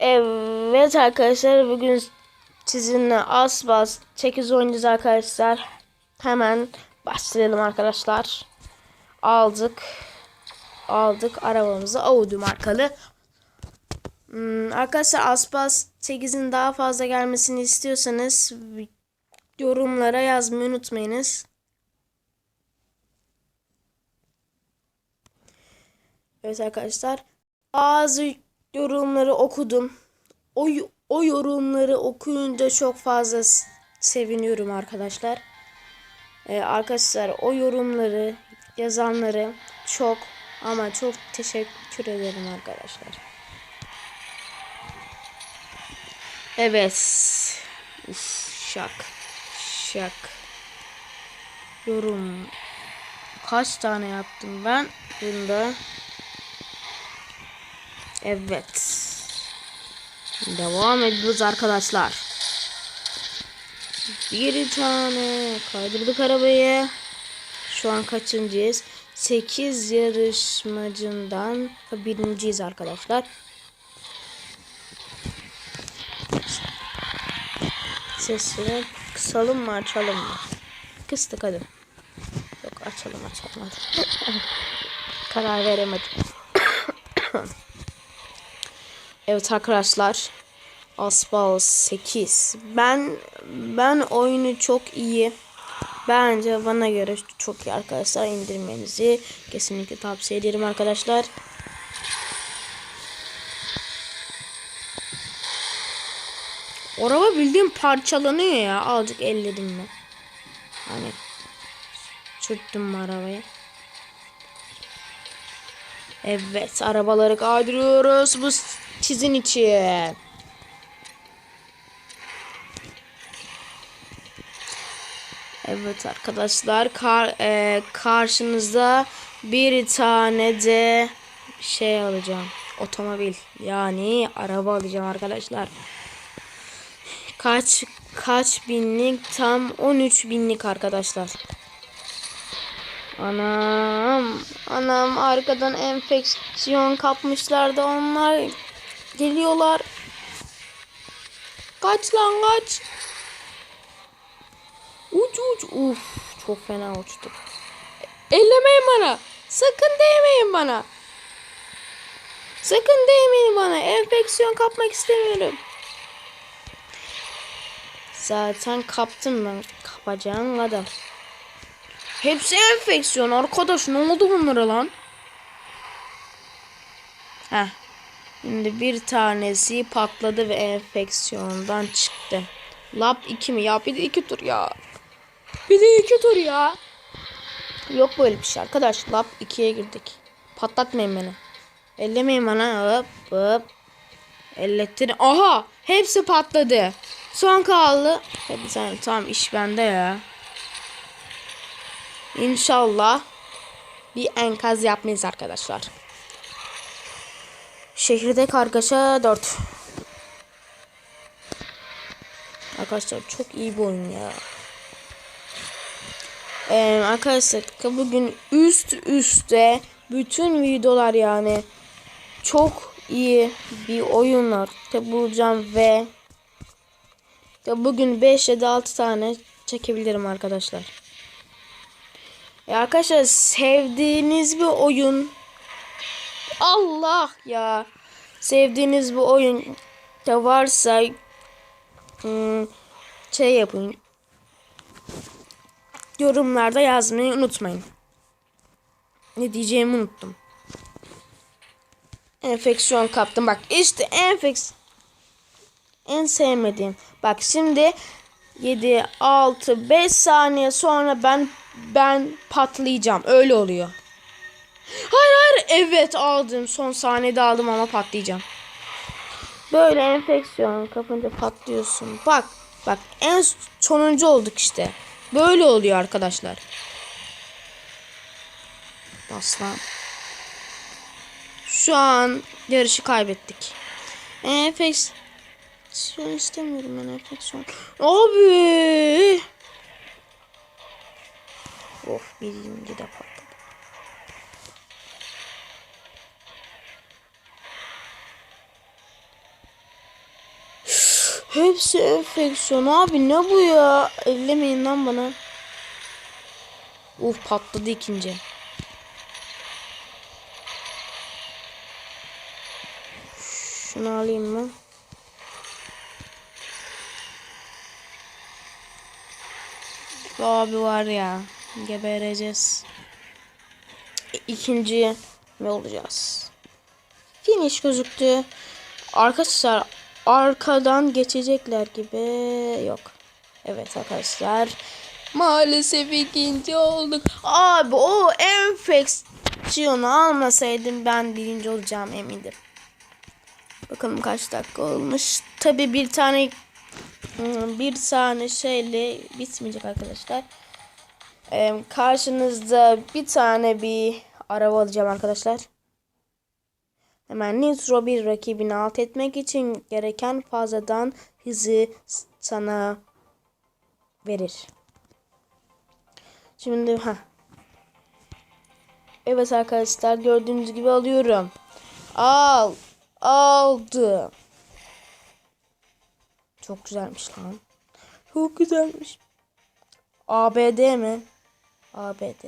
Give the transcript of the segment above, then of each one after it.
Evet arkadaşlar bugün sizinle az baz 8 oynayacağız arkadaşlar. Hemen başlayalım arkadaşlar. Aldık. Aldık arabamızı Audi markalı. Hmm, arkadaşlar Aspas 8'in daha fazla gelmesini istiyorsanız yorumlara yazmayı unutmayınız. Evet arkadaşlar bazı yorumları okudum. O, o yorumları okuyunca çok fazla seviniyorum arkadaşlar. Ee, arkadaşlar o yorumları yazanları çok ama çok teşekkür ederim arkadaşlar. Evet. Uf, şak. Şak. Yorum. Kaç tane yaptım ben? Bunda. Evet. Devam ediyoruz arkadaşlar. Bir tane kaydırdık arabayı. Şu an kaçıncıyız? 8 yarışmacından birinciyiz arkadaşlar. Sesini kısalım mı açalım mı? Kıstık hadi. Yok açalım açalım. Karar veremedim. Evet arkadaşlar. Asbal 8. Ben ben oyunu çok iyi. Bence bana göre çok iyi arkadaşlar indirmenizi kesinlikle tavsiye ederim arkadaşlar. Araba bildiğim parçalanıyor ya. Azıcık elledim mi? Hani sürttüm arabayı. Evet arabaları kaydırıyoruz bu çizin için. Evet arkadaşlar kar, e, karşınızda bir tane de şey alacağım. Otomobil yani araba alacağım arkadaşlar. Kaç kaç binlik tam 13 binlik arkadaşlar. Anam anam arkadan enfeksiyon kapmışlar da onlar geliyorlar. Kaç lan kaç. Uç uç. Uf çok fena uçtuk. Ellemeyin bana. Sakın değmeyin bana. Sakın değmeyin bana. Enfeksiyon kapmak istemiyorum. Zaten kaptım ben. Kapacağım kadar. Hepsi enfeksiyon arkadaş. Ne oldu bunlara lan? Heh. Şimdi bir tanesi patladı ve enfeksiyondan çıktı. Lab 2 mi? Ya bir de 2 tur ya. Bir de 2 tur ya. Yok böyle bir şey arkadaş. Lab 2'ye girdik. Patlatmayın beni. Ellemeyin bana. Hop hop. Ellettirin. Aha! Hepsi patladı. Son kaldı. Hadi sen tamam iş bende ya. İnşallah bir enkaz yapmayız arkadaşlar. Şehirde kargaşa 4. Arkadaşlar çok iyi bir oyun ya. Ee, arkadaşlar bugün üst üste bütün videolar yani çok iyi bir oyunlar bulacağım ve bugün 5 ya da 6 tane çekebilirim arkadaşlar. Ya arkadaşlar sevdiğiniz bir oyun Allah ya sevdiğiniz bir oyun da varsa hmm, şey yapın yorumlarda yazmayı unutmayın. Ne diyeceğimi unuttum. Enfeksiyon kaptım. Bak işte enfeks en sevmediğim. Bak şimdi 7 6 5 saniye sonra ben ben patlayacağım. Öyle oluyor. Hayır hayır evet aldım. Son saniyede aldım ama patlayacağım. Böyle enfeksiyon kapınca patlıyorsun. Bak bak en sonuncu olduk işte. Böyle oluyor arkadaşlar. Aslan. Şu an yarışı kaybettik. Enfeksiyon istemiyorum ben enfeksiyon. Abi. Of birinci de patladı. Hepsi enfeksiyon abi ne bu ya? Ellemeyin lan bana. Uf patladı ikinci. Şunu alayım mı? Abi var ya. Gebereceğiz. İ- İkinci mi olacağız? Finish gözüktü. Arkadaşlar arkadan geçecekler gibi yok. Evet arkadaşlar. Maalesef ikinci olduk. Abi o enfeksiyonu almasaydım ben birinci olacağım emindim. Bakalım kaç dakika olmuş. Tabi bir tane hmm, bir tane şeyle bitmeyecek arkadaşlar. Ee, karşınızda bir tane bir araba alacağım arkadaşlar. Hemen Nitro bir rakibini alt etmek için gereken fazladan hızı sana verir. Şimdi ha. Evet arkadaşlar gördüğünüz gibi alıyorum. Al. Aldım. Çok güzelmiş lan. Çok güzelmiş. ABD mi? ABD.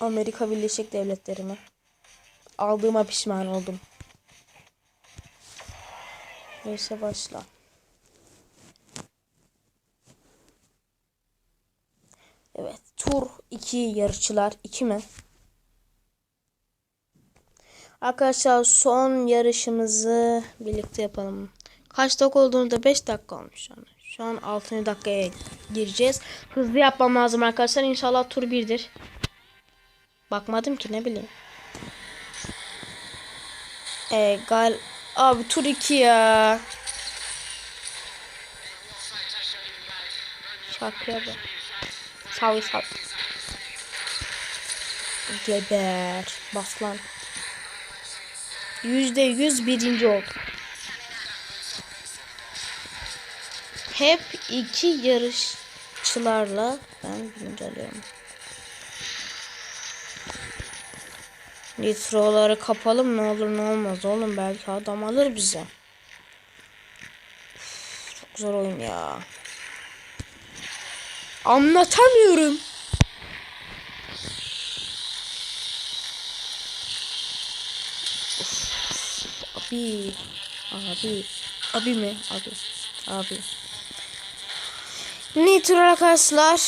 Amerika Birleşik Devletleri mi? Aldığıma pişman oldum. Neyse başla. Evet. Tur 2 yarışçılar. 2 mi? Arkadaşlar son yarışımızı birlikte yapalım. Kaç dakika olduğunu da 5 dakika olmuş an. Şu an 6. dakikaya gireceğiz. Hızlı yapmam lazım arkadaşlar. İnşallah tur 1'dir. Bakmadım ki ne bileyim. Ee, gal Abi tur 2 ya. Şarkıya bak. Savi savi. Geber. Bas lan. Yüzde yüz birinci oldu. Hep iki yarışçılarla ben birinci alıyorum. Nitroları kapalım ne olur ne olmaz oğlum belki adam alır bize. Üf, Çok zor oyun ya. Anlatamıyorum. Abi. Abi. Abi mi? Abi. Abi. Nitro arkadaşlar.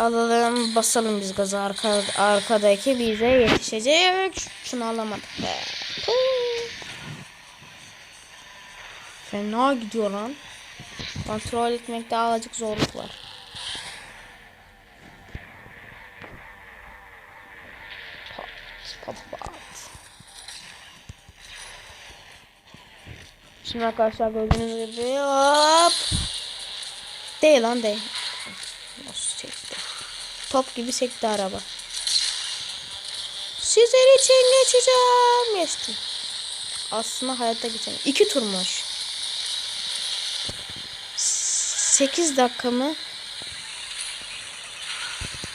Alalım basalım biz gazı arka, arkadaki bize yetişecek. Şunu alamadık be. Fena gidiyor lan. Kontrol etmekte azıcık zorluk var. Pat, pat, pat. Şimdi arkadaşlar gördüğünüz gibi hop. Değil lan değil. Nasıl çekti? Top gibi sekti araba. Sizler için geçeceğim. Geçtim. Aslında hayatta geçelim. İki turmuş. 8 dakika mı?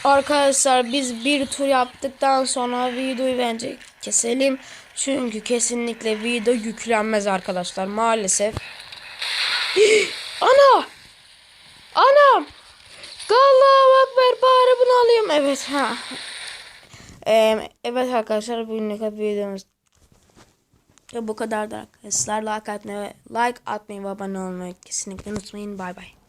Arkadaşlar biz bir tur yaptıktan sonra videoyu bence keselim. Çünkü kesinlikle video yüklenmez arkadaşlar maalesef. Ana! Alayım. Evet ha. Ee, evet arkadaşlar bugünlük videomuz bu kadar da arkadaşlar like atmayı, like atmayı ve abone olmayı kesinlikle unutmayın. Bay bay.